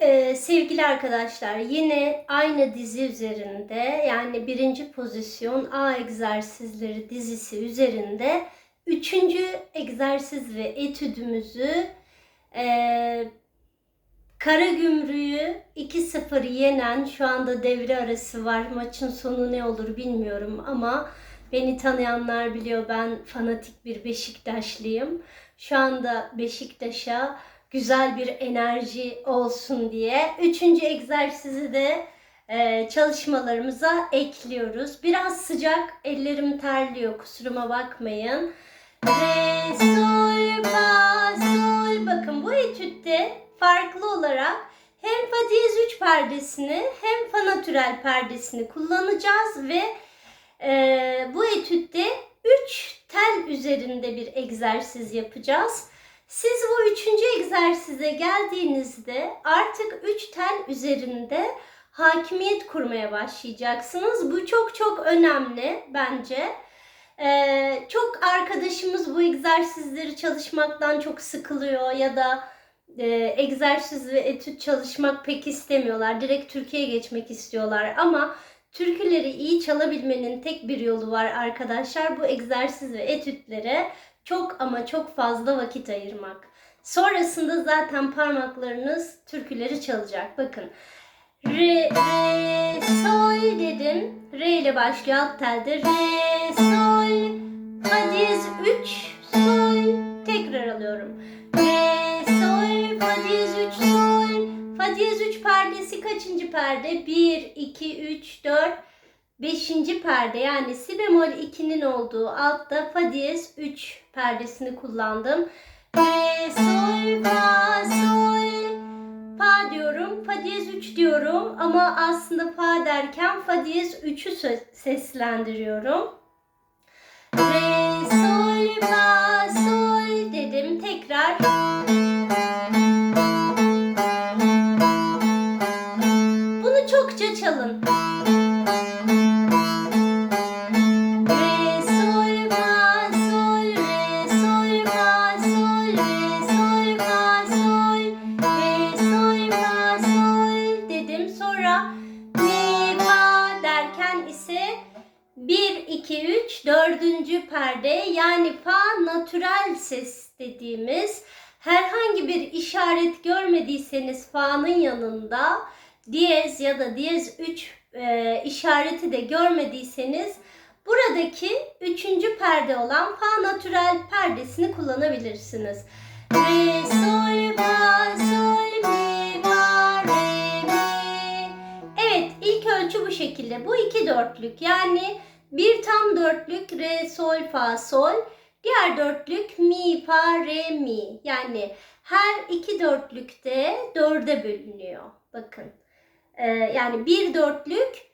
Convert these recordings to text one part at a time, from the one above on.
Ee, sevgili arkadaşlar yine aynı dizi üzerinde yani birinci pozisyon A egzersizleri dizisi üzerinde üçüncü egzersiz ve etüdümüzü e, Karagümrük'ü 2-0 yenen şu anda devre arası var. Maçın sonu ne olur bilmiyorum ama beni tanıyanlar biliyor ben fanatik bir Beşiktaşlıyım. Şu anda Beşiktaş'a güzel bir enerji olsun diye üçüncü egzersizi de e, çalışmalarımıza ekliyoruz. Biraz sıcak, ellerim terliyor kusuruma bakmayın. Re, sol, fa, sol. Bakın bu etütte farklı olarak hem fa diyez 3 perdesini hem fa natürel perdesini kullanacağız ve e, bu etütte 3 tel üzerinde bir egzersiz yapacağız. Siz bu üçüncü egzersize geldiğinizde artık 3 tel üzerinde hakimiyet kurmaya başlayacaksınız. Bu çok çok önemli bence. Ee, çok arkadaşımız bu egzersizleri çalışmaktan çok sıkılıyor ya da e, egzersiz ve etüt çalışmak pek istemiyorlar. Direkt Türkiye'ye geçmek istiyorlar ama türküleri iyi çalabilmenin tek bir yolu var arkadaşlar. Bu egzersiz ve etütlere çok ama çok fazla vakit ayırmak. Sonrasında zaten parmaklarınız türküleri çalacak. Bakın. Re, re, sol dedim. Re ile başlıyor alt telde. Re, sol, fa diyez 3, sol. Tekrar alıyorum. Re, sol, fa diyez 3, sol. Fa diyez 3 perdesi kaçıncı perde? 1, 2, 3, 4, 5. perde yani si bemol 2'nin olduğu altta fa diyez 3 perdesini kullandım. Re, sol, fa, sol, fa diyorum. Fa diyez 3 diyorum ama aslında fa derken fa diyez 3'ü seslendiriyorum. Re, sol, fa, natürel ses dediğimiz herhangi bir işaret görmediyseniz fa'nın yanında diyez ya da diyez 3 e, işareti de görmediyseniz buradaki üçüncü perde olan fa natürel perdesini kullanabilirsiniz. Re, sol, fa, sol, mi, fa, re, mi. Evet ilk ölçü bu şekilde. Bu iki dörtlük yani bir tam dörtlük re, sol, fa, sol. Diğer dörtlük mi, fa, re, mi. Yani her iki dörtlükte dörde bölünüyor. Bakın. Ee, yani bir dörtlük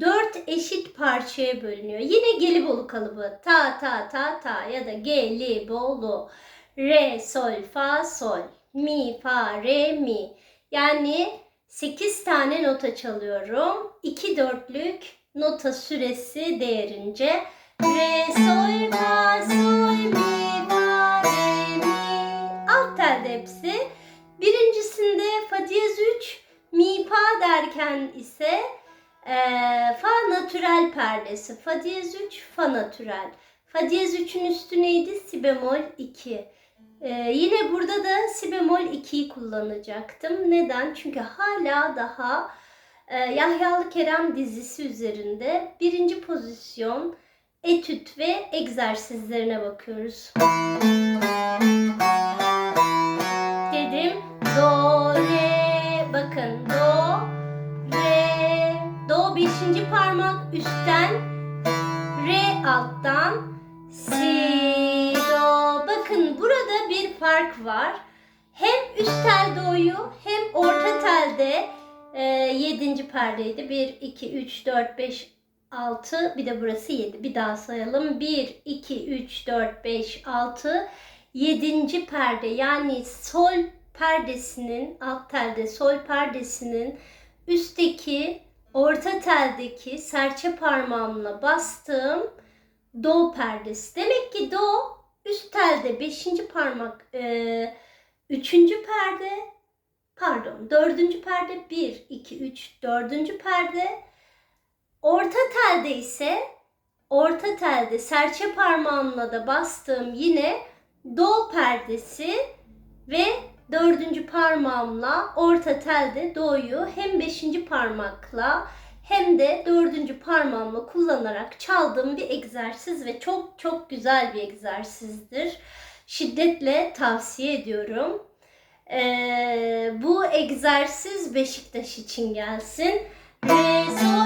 dört eşit parçaya bölünüyor. Yine Gelibolu kalıbı. Ta ta ta ta ya da Gelibolu. Re, sol, fa, sol. Mi, fa, re, mi. Yani 8 tane nota çalıyorum. 2 dörtlük nota süresi değerince. Re, sol, fa, sol, mi, fa, mi. Alt hepsi. Birincisinde fa diyez 3, mi, fa derken ise e, fa natürel perdesi. Fa diyez 3, fa natürel. Fa diyez 3'ün üstü neydi? Si bemol 2. Ee, yine burada da si bemol 2'yi kullanacaktım. Neden? Çünkü hala daha e, Yahyalı Kerem dizisi üzerinde birinci pozisyon etüt ve egzersizlerine bakıyoruz. Dedim do, re, bakın do, re, do beşinci parmak üstten, re alttan, si, do. Bakın burada bir fark var. Hem üst tel do'yu hem orta telde e, yedinci perdeydi. 1, 2, 3, 4, 5, 6 bir de burası 7. Bir daha sayalım. 1, 2, 3, 4, 5, 6, 7. perde yani sol perdesinin alt telde sol perdesinin üstteki orta teldeki serçe parmağımla bastığım do perdesi. Demek ki do üst telde 5. parmak 3. perde pardon dördüncü perde 1, 2, 3 dördüncü perde. Orta telde ise orta telde serçe parmağımla da bastığım yine do perdesi ve dördüncü parmağımla orta telde do'yu hem beşinci parmakla hem de dördüncü parmağımla kullanarak çaldığım bir egzersiz ve çok çok güzel bir egzersizdir. Şiddetle tavsiye ediyorum. Ee, bu egzersiz Beşiktaş için gelsin. Re,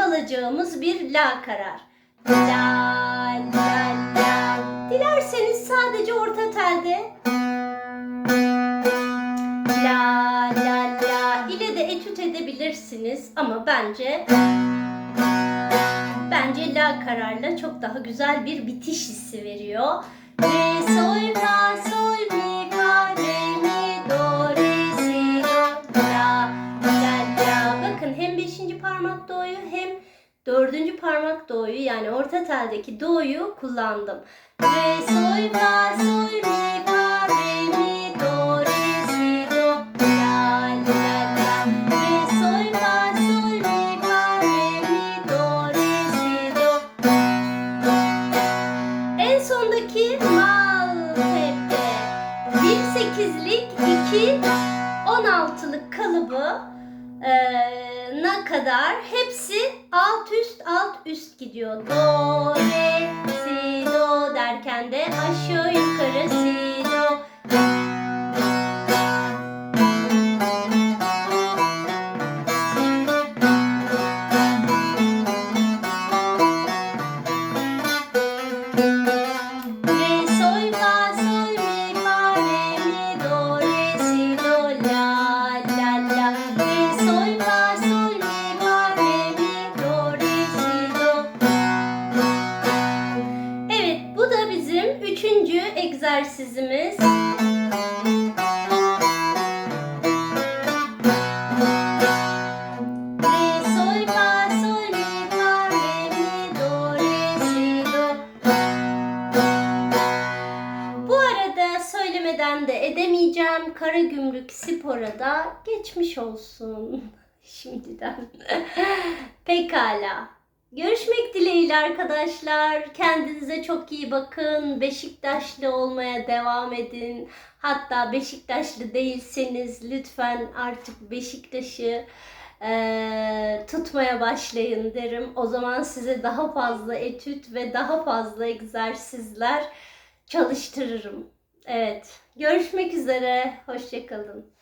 çalacağımız bir la karar. La, la, la. Dilerseniz sadece orta telde La la la ile de etüt edebilirsiniz ama bence bence la kararla çok daha güzel bir bitiş hissi veriyor. Re sol fa sol mi fa dördüncü parmak do'yu yani orta teldeki do'yu kullandım. Re sol fa sol mi fa re mi do re si do la la la. Re sol fa sol mi fa re mi do re si do. En sondaki mal tepe. Bir sekizlik, iki on altılık kalıbı eee, na kadar hepsi alt üst alt üst gidiyor. Do, re, si, do derken de aşağı Karagümrük Spor'a da geçmiş olsun şimdiden. Pekala. Görüşmek dileğiyle arkadaşlar. Kendinize çok iyi bakın. Beşiktaşlı olmaya devam edin. Hatta Beşiktaşlı değilseniz lütfen artık Beşiktaş'ı eee, tutmaya başlayın derim. O zaman size daha fazla etüt ve daha fazla egzersizler çalıştırırım. Evet. Görüşmek üzere. Hoşçakalın.